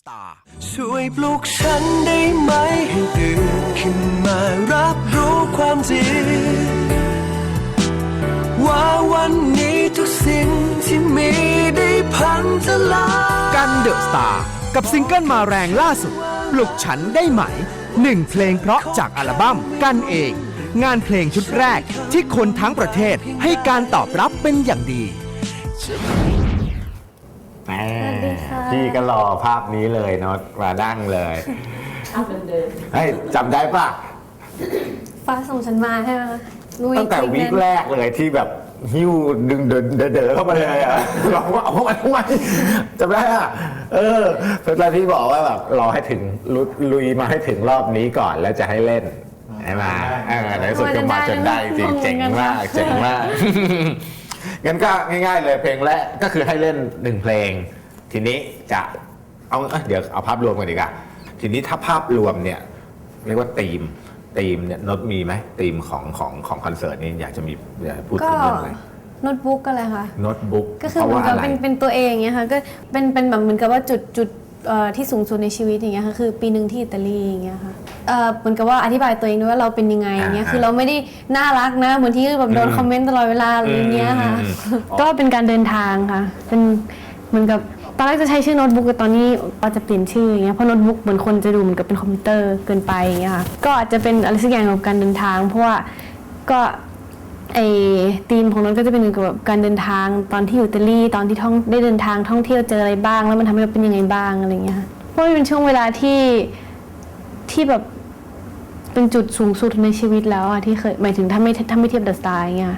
สตาร์ช่วยปลุกฉันได้ไหมให้ตื่นขึ้นมารับรู้ความจริง ว่าวันนี้ทุกสิ่งที่มีได้พังทลายกันเดอะสตาร์กับซิงเกิลมาแรงล่าสุด ปลุกฉันได้ไหมหนึ่งเพลงเพราะจากอัลบั้มกันเอง งานเพลงชุดแรกที่คนทั้งประเทศให้การตอบรับเป็นอย่างดี แหมพี่ก็รอภาพนี้เลยเนาะมานั่งเลยภาพเดิมๆเฮ้ยจำได้ปะฟ้าส่งฉันมาใช่ไหมคะลุยตั้งแต่คลิปวีคนั้นแรกเลยที่แบบหิ้วดึงเดินเดินเดินเข้ามาเลยอะบอกว่าเอาเข้ามาทำไมจำได้อะเออเป็นตอนที่บอกว่าแบบรอให้ถึงลุลุยมาให้ถึงรอบนี้ก่อนแล้วจะให้เล่นใช่ไหมเออในที่สุดก็มาจนได้จริงเจ๋งมากเจ๋งมาก งั้นก็ง่าย ๆ เลยเพลงแรกก็คือให้เล่นหนึ่งเพลง ทีนี้จะเอาเอ้ยเดี๋ยวเอาภาพรวมกันดีกว่าทีนี้ถ้าภาพรวมเนี่ยเรียกว่าธีมธีมเนี่ยโนตมีไหมธีมของของของคอนเสิร์ตนี้อยากจะมีอยากจะพูดก็ถึงเรื่องอะไรโน้ตบุ๊กก็เลยค่ะโน้ตบุ๊กก็คือเพราะเหมือว่านกับอะไรเป็นเป็นตัวเองเงี้ยค่ะก็เป็นเป็นแบบเหมือนกับว่าจุดจุดเอ่อ ที่สูงสุดในชีวิตอย่างเงี้ยค่ะคือปีหนึ่งที่อิตาลีอย่างเงี้ยค่ะเอ่อเหมือนกับว่าอธิบายตัวเองด้วยว่าเราเป็นยังไงอย่างเงี้ยคือเราไม่ได้น่ารักนะเหมือนที่แบบโดนคอมเมนต์ตลอดเวลาอะไรอย่างเงี้ยค่ะก็เป็นการเดินทางค่ะ เป็นเหมือนกับตอนแรกจะใช้ชื่อโน้ตบุ๊กแต่ตอนนี้ปาจะเปลี่ยนชื่ออย่างเงี้ยเพราะโน้ตบุ๊กเหมือนคนจะดูเหมือนกับเป็นคอมพิวเตอร์เกินไปอย่างเงี้ยค่ะก็อาจจะเป็นอะไรสักอย่างของการเดินทาง เพราะว่าก็ ไอ้ธีมของโน้ตก็จะเป็นเกี่ยวกับการเดินทางตอนที่อยู่อิตาลีตอนที่ท่องได้เดินทางท่องเที่ยวเจออะไรบ้าง แล้วมันทำให้เราเป็นยังไงบ้างอะไรเงี้ยค่ะเพราะมันเป็นช่วงเวลาที่ที่แบบเป็นจุดสูงสุดในชีวิตแล้วอะที่เคยหมายถึงถ้าไม่ถ้าไม่เทียบเดอะสตาร์เงี้ย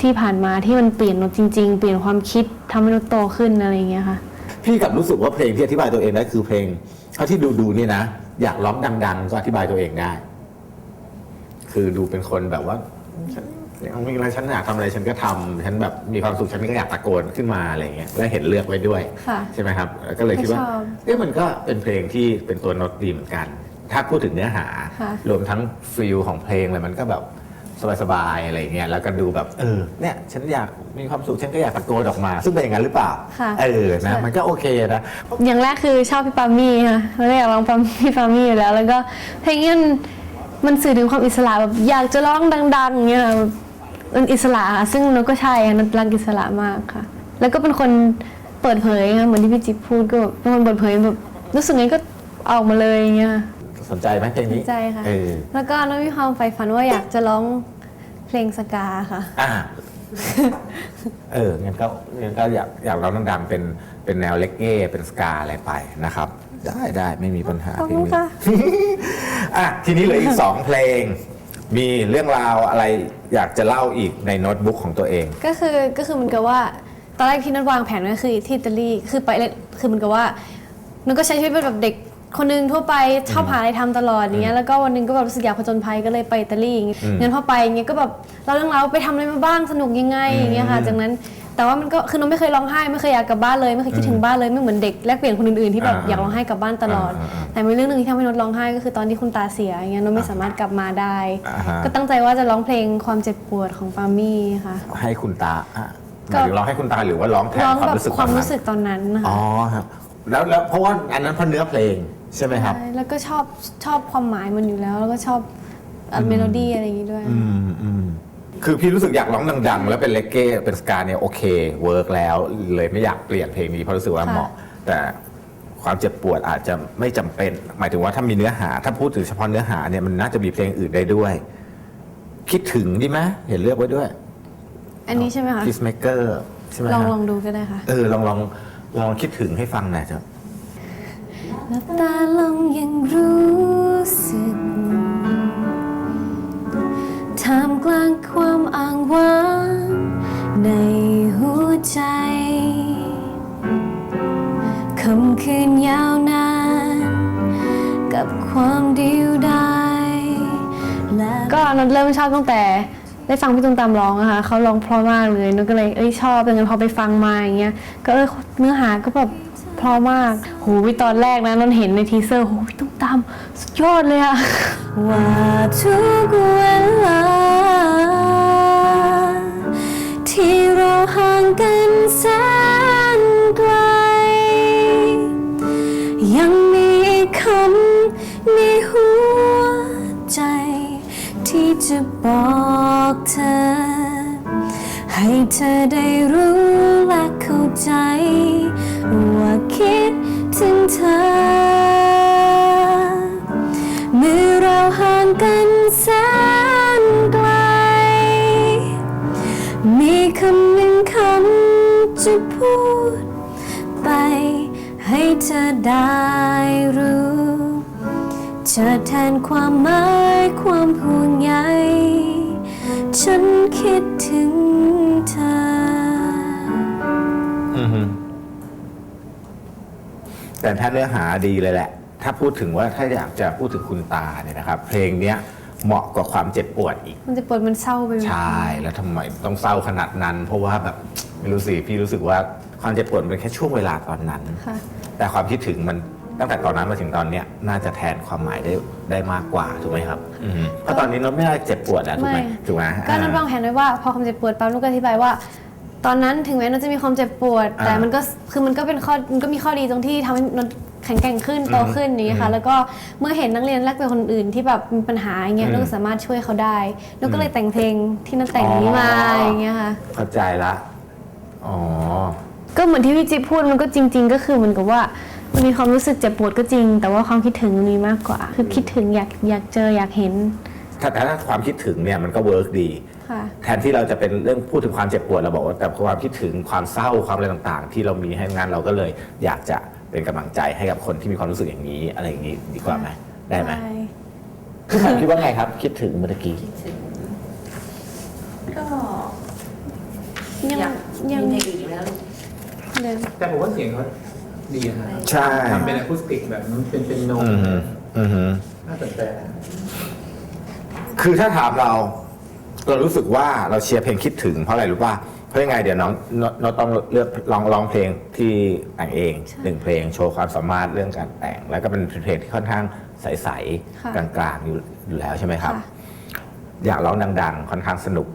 ที่ผ่านมาที่มันเปลี่ยนโนจริง ๆ เปลี่ยนความคิดทำให้โนตโตขึ้นอะไรเงี้ยค่ะ พี่กลับรู้สึกว่าเพลงที่อธิบายตัวเองได้คือเพลงเท่าที่ดูดูเนี่ยนะ อยากร้องดัง ๆ ก็อธิบายตัวเองได้ คือดูเป็นคนแบบว่าฉัน มีอะไรฉันอยากทำอะไรฉันก็ทำฉันแบบมีความสุขฉันก็อยากตะโกนขึ้นมาอะไรอย่างเงี้ยและเห็นเลือกไว้ด้วยค่ะ ใช่ไหมครับแล้วก็เลยคิดว่าก็ชอบ เอ๊ะมันก็เป็นเพลงที่เป็นตัวโน้ตดีเหมือนกัน ถ้าพูดถึงเนื้อหา ค่ะรวมทั้งฟิลของเพลงเลยมันก็แบบสบายๆอะไรอย่างเงี้ยแล้วก็ดูแบบเออเนี่ยฉันอยากมีความสุขฉันก็อยากตะโกนออกมา ซึ่งเป็นอย่างนั้นหรือเปล่าค่ะ เออนะใช่มันก็โอเคนะอย่างแรกคือชอบพี่ปามี่ค่ะแล้วก็อยากร้องปาพี่ปามี่อยู่แล้ว แล้วก็เพลงนี้มันมันสื่อถึงความอิสระแบบอยากจะร้องดังๆอย่างเงี้ยค่ะ มันอิสระค่ะซึ่งโนตก็ใช่ค่ะโนตรักอิสระมากค่ะ แล้วก็เป็นคนเปิดเผยค่ะเหมือนที่พี่จิ๊บพูดก็แบบเป็นคนเปิดเผยแบบรู้สึกไงก็ออกมาเลยอย่างเงี้ยสนใจไหมเพลงสนี้นใจค่ะ เออแล้วก็โนตมีความใฝ่ฝันว่าอยากจะร้องเพลงสกาค่ะ อ่าเอองั้นก็งั้นก็อยากอยากร้องดังๆเป็นเป็นแนวเลกเก้เป็นสกาอะไรไปนะครับ ได้ได้ไม่มีปัญหาขอบเพลคุงณนี้ค่ะ อะทีนี้เหลืออีกสองเพลง มีเรื่องราวอะไรอยากจะเล่าอีกในโน้ตบุ๊กของตัวเอง ก็คือก็คือเหมือนกับว่าตอนแรกที่นัดวางแผนไว้คือที่อิตาลีคือไปเลยคือเหมือนกับว่านันก็ใช้ชีวิตเป็นแบบเด็กคนหนึงทั่วไปชอบหาอะไรทำตลอดอย่างเงี้ยแล้วก็วันหนึงก็แบบรู้สึกอยากผจญภัยก็เลยไปอิตาลีอย่างเงี้ยอืมงั้นพอไปอย่างเงี้ยก็แบบเราเรื่องราวไปทำอะไรมาบ้างสนุกยังไงอย่างเงี้ยค่ะจากนั้น แต่ว่ามันก็คือน้องไม่เคยร้องไห้ไม่เคยอยากกลับบ้านเลยไม่เคยคิดถึงบ้านเลยไม่เหมือนเด็กแลกเปลี่ยนคนอื่นๆที่แบบอ่าอยากร้องไห้กลับบ้านตลอดอ่าอ่าแต่มีเรื่องหนึ่งที่ทำให้นดร้องไห้ก็คือตอนที่คุณตาเสียอย่างเงี้ยนดไม่สามารถกลับมาได้อ่าฮะก็ตั้งใจว่าจะร้องเพลงความเจ็บปวดของปามี่ค่ะ ให้คุณตาอะหก็มายถึงร้องให้คุณตาหรือว่าร้องแทนร้องความแบบรู้สึกความตอนนั้นรู้สึกตอนนั้นนะคะอ๋อครับแล้วแล้วเพราะว่าอันนั้นเพราะเนื้อเพลงใช่ไหมครับใช่แล้วก็ชอบชอบความหมายมันอยู่แล้วแล้วก็ชอบเอ่อเมโลดี้อะไรอย่างงี้ด้วยอืมอืม คือพี่รู้สึกอยากร้องดัง ๆ แล้วเป็นเลกเก้เป็นสกาเนี่ยโอเคเวิร์กแล้วเลยไม่อยากเปลี่ยนเพลงนี้เพราะรู้สึกว่าค่ะเหมาะ แต่ความเจ็บปวดอาจจะไม่จำเป็น หมายถึงว่าถ้ามีเนื้อหา ถ้าพูดถึงเฉพาะเนื้อหาเนี่ยมันน่าจะมีเพลงอื่นได้ด้วย คิดถึงดีไหมเห็นเลือกไว้ด้วย อันนี้ใช่ไหมคะ Peacemaker ใช่ไหมลองฮะลองดูก็ได้ค่ะ เออลองลองลองคิดถึงให้ฟังหน่อยจ้ะหลับตาลงยังรู้สึก ท่ามกลางความอ่างว้างในหัวใจคำคืนยาวนาน กับความเดียวดายก็นนเริ่มชอบตั้งแต่ได้ฟังพี่ตุ้มตามร้องอะคะเขาร้องเพราะมากเลยนนก็เลยเอ้ยชอบแต่งั้นพอไปฟังมาอย่างเงี้ยก็เออเนื้อหาก็แบบ เพราะมากโหวิตอนแรกนะนนเห็นในทีเซอร์โหพี่ตุ้มตามสุดยอดเลยอะว่าทุกเวลาที่เราห่างกันแสนไกล ยังมีคำในหัวใจ ที่จะบอกเธอ ให้เธอได้รู้ คำหนึ่งคำจะพูด ไปให้เธอได้รู้จะแทนความหมายความห่วงใยฉันคิดถึงเธอ อือฮึแต่ถ้าเนื้อหาดีเลยแหละ ถ้าพูดถึงว่าถ้าอยากจะพูดถึงคุณตาเนี่ยนะครับ เพลงเนี้ย เหมาะกับความเจ็บปวดอีก มันจะปวดมันเศร้าไปหมดใช่แล้วทำไมต้องเศร้าขนาดนั้น เพราะว่าแบบไม่รู้สิพี่รู้สึกว่าความเจ็บปวดมันเป็นแค่ช่วงเวลาตอนนั้น ค่ะ แต่ความคิดถึงมันตั้งแต่ตอนนั้นมาถึงตอนเนี้ยน่าจะแทนความหมายได้ได้มากกว่าถูกไหมครับอืมเพราะตอนนี้เราไม่ได้เจ็บปวดแล้วถูกไหมไม่ ถูกไหมก็นับวางแผนไว้ว่าพอความเจ็บปวดปั๊บนุกก็อธิบายว่า ตอนนั้นถึงแม้นนจะมีความเจ็บปวด แต่มันก็คือมันก็เป็นข้อมันก็มีข้อดีตรงที่ทำให้นนแข็งแกร่งขึ้นโตขึ้นอย่างเงี้ยค่ะ แล้วก็เมื่อเห็นนักเรียนแลกเปลี่ยนคนอื่นที่แบบมีปัญหาอย่างเงี้ยนนก็สามารถช่วยเขาได้นนก็เลยแต่งเพลงที่นนแต่งนี้มาอย่างเงี้ยค่ะ เข้าใจละ อ๋อ ก็เหมือนที่พี่จิ๊บพูดมันก็จริง ๆ ก็คือเหมือนกับว่ามันมีความรู้สึกเจ็บปวดก็จริง แต่ว่าความคิดถึงมันมีมากกว่า คือคิดถึงอยากอยากเจออยากเห็นถ้าแต่ถ้าความคิดถึงเนี่ยมันก็เวิร์กดี ค่ะ แทนที่เราจะเป็นเรื่องพูดถึงความเจ็บปวดเราบอกว่าแต่ความคิดถึงความเศร้าความอะไรต่างๆ ที่เรามีให้งานเราก็เลยอยากจะ เป็นกำลังใจให้กับคนที่มีความรู้สึกอย่างนี้ อะไรอย่างนี้ดีกว่าไหมได้ไหมพี่หมายคิดว่าไงครับ คิดถึงเมื่อกี้ ก็ยังอยากยังมีเพลงอื่นแล้วเดิมแต่ผมว่าเสียงเขาดีนะใช่ทำเป็นอะคูสติกแบบนั้นเป็นเป็นโนอือฮึอือฮึน่าสนใจนะคือถ้าถามเรา เรารู้สึกว่าเราเชียร์เพลงคิดถึงเพราะอะไรรู้ป่ะ เพราะยังไงเดี๋ยวน้องน้องน้องต้องเลือกลองร้องเพลงที่แต่งเองหนึ่งเพลงโชว์ความสามารถเรื่องการแต่ง แล้วก็เป็นเพลงที่ค่อนข้างใสค่ะๆกลางๆอยู่อยู่แล้วใช่ไหมครับค่ะอยากร้องดัง ๆ ค่อนข้างสนุก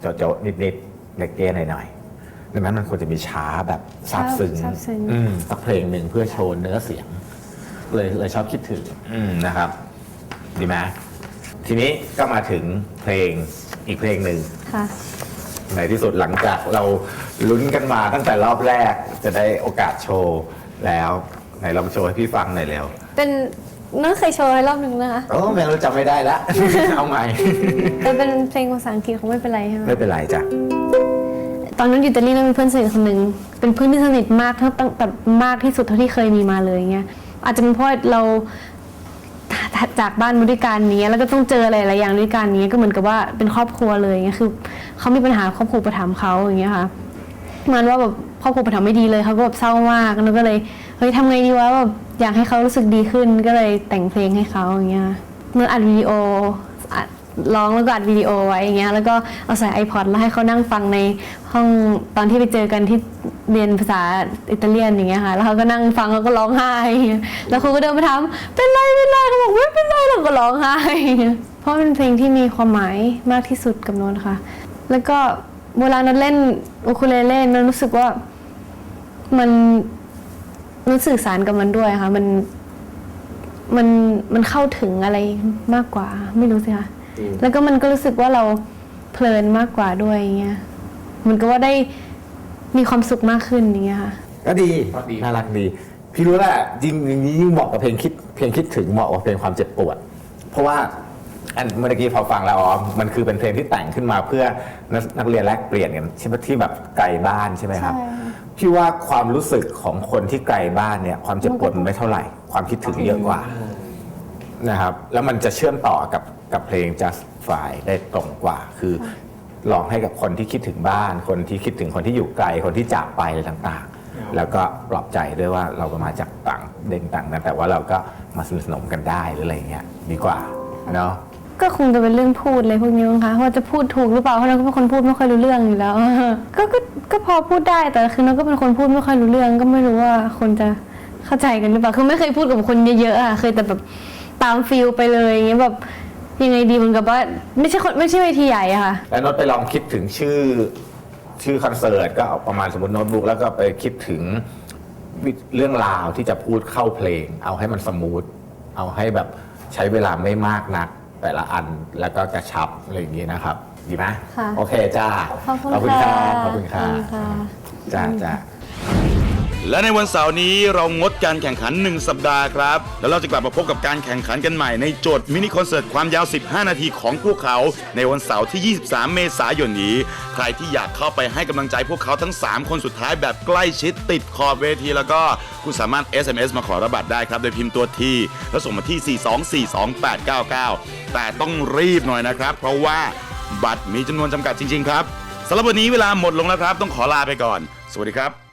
โจ๊ะๆนิดๆเก๊ๆหน่อยๆดังนั้นมันควรจะมีช้าแบบซาบซึ้งซาบซึ้งอืมสักเพลงหนึ่งเพื่อโชว์เนื้อเสียง เลยเลยชอบคิดถึงอืมนะครับ ดีไหมทีนี้ก็มาถึงเพลงอีกเพลงหนึ่งค่ะ ในที่สุดหลังจากเราลุ้นกันมาตั้งแต่รอบแรกจะได้โอกาสโชว์แล้วไหนลองโชว์ให้พี่ฟังหน่อยเร็วเป็นน้องเคยโชว์ให้รอบหนึ่งนะคะโอ้แม่เราจำไม่ได้ละ เอาใหม่แต่เป็นเพลงภาษาอังกฤษคงไม่เป็นไรใช่ไหมไม่เป็นไรจ้ะตอนนั้นอยู่อิตาลีแล้วมีเพื่อนสนิทคนหนึ่งเป็นเพื่อนที่สนิทมากเท่าตั้งแบบมากที่สุดเท่าที่เคยมีมาเลยเงี้ยอาจจะเป็นเพราะเรา จากบ้านมาด้วยการนี้ แล้วก็ต้องเจออะไรหลายอย่างด้วยการนี้ก็เหมือนกับว่าเป็นครอบครัวเลยเงี้ยคือเขามีปัญหาครอบครัวประถมเขาอย่างเงี้ยค่ะมันว่าแบบครอบครัวประถมไม่ดีเลยเขาก็แบบเศร้ามากแล้วก็เลยเฮ้ยทำไงดีวะแบบอยากให้เขารู้สึกดีขึ้นก็เลยแต่งเพลงให้เขาอย่างเงี้ยเมื่ออัดวิดีโอ ร้องแล้วก็อัดวิดีโอไว้อย่างเงี้ยแล้วก็เอาใส่ iPod แล้วให้เขานั่งฟังในห้องตอนที่ไปเจอกันที่เรียนภาษาอิตาเลียนอย่างเงี้ยค่ะ แล้วเขาก็นั่งฟังแล้วก็ร้องไห้แล้วครูก็เดินมาถามเป็นไรเป็นไรเขาบอกไม่เป็นไรเราก็ร้องไห้ เพราะเป็นเพลงที่มีความหมายมากที่สุดกับโนนค่ะ แล้วก็เวลาโนนเล่นอูคูเลเล่โนนรู้สึกว่ามันรู้สื่อสารกับมันด้วยค่ะ มันมันมันเข้าถึงอะไรมากกว่า ไม่รู้สิคะ แล้วก็มันก็รู้สึกว่าเราเพลินมากกว่าด้วยอย่างเงี้ยเหมันก็ว่าได้มีความสุขมากขึ้นอย่างเงี้ยค่ะ ก็ดีก็ดี น่ารักดี พี่รู้แหละยิ่งยิ่งเหมาะกับเพลงคิดเพลงคิดถึงเหมาะกับเพลงความเจ็บปวด เพราะว่าอันเมื่อกี้พอฟังแล้วอ๋อมันคือเป็นเพลงที่แต่งขึ้นมาเพื่อนักนักเรียนแลกเปลี่ยนกันใช่ไหมที่แบบไกลบ้านใช่ไหมครับ ใช่ค่ะพี่ว่าความรู้สึกของคนที่ไกลบ้านเนี่ยความเจ็บปวดมันไม่เท่าไหร่ ความคิดถึงเยอะกว่า นะครับแล้วมันจะเชื่อมต่อกับ กับเพลง just fly ได้ตรงกว่า คือลองให้กับคนที่คิดถึงบ้าน คนที่คิดถึงคนที่อยู่ไกล คนที่จากไปอะไรต่างๆ แล้วก็ปลอบใจด้วยว่าเราก็มาจากต่างเด่นต่างกันแต่ว่าเราก็มาสนิทสนมกันได้หรืออะไรอย่างเงี้ยดีกว่าเนาะก็คงจะเป็นเรื่องพูดเลยพวกนี้มั้งคะว่าจะพูดถูกหรือเปล่าเพราะเราก็เป็นคนพูดไม่ค่อยรู้เรื่องอยู่แล้วก็ก็ก็พอพูดได้แต่คือเราก็เป็นคนพูดไม่ค่อยรู้เรื่อง ก็ไม่รู้ว่าคนจะเข้าใจกันหรือเปล่าคือไม่เคยพูดกับคนเยอะๆอะเคยแต่แบบตามฟิลไปเลยอย่างเงี้ยแบบ ยังไงดีเหมือนกับว่าไม่ใช่คนไม่ใช่เวทีใหญ่อะค่ะ แล้วโน้ตไปลองคิดถึงชื่อชื่อคอนเสิร์ตก็เอาประมาณสมมติโน้ตบุ๊กแล้วก็ไปคิดถึงวิเรื่องราวที่จะพูดเข้าเพลง เอาให้มันสมูทเอาให้แบบใช้เวลาไม่มากนัก แต่ละอันแล้วก็กระชับอะไรอย่างนี้นะครับ ดีไหมค่ะ โอเคจ้าขอบคุณขอบคุณค่ะครับขอบคุณค่ะค่ะจ้าจ้า และในวันเสาร์นี้เรางดการแข่งขัน 1 สัปดาห์ครับ แล้วเราจะกลับมาพบกับการแข่งขันกันใหม่ในโจทย์มินิคอนเสิร์ตความยาว 15 นาทีของพวกเขา ในวันเสาร์ที่ 23 เมษายนนี้ ใครที่อยากเข้าไปให้กำลังใจพวกเขาทั้ง 3 คนสุดท้ายแบบใกล้ชิดติดขอบเวทีแล้วก็คุณสามารถ SMS มาขอระบัตรได้ครับ โดยพิมพ์ตัวทีแล้วส่งมาที่ 4242899 แต่ต้องรีบหน่อยนะครับ เพราะว่าบัตรมีจำนวนจำกัดจริง ๆ ครับสำหรับวันนี้เวลาหมดลงแล้วครับ ต้องขอลาไปก่อน สวัสดีครับ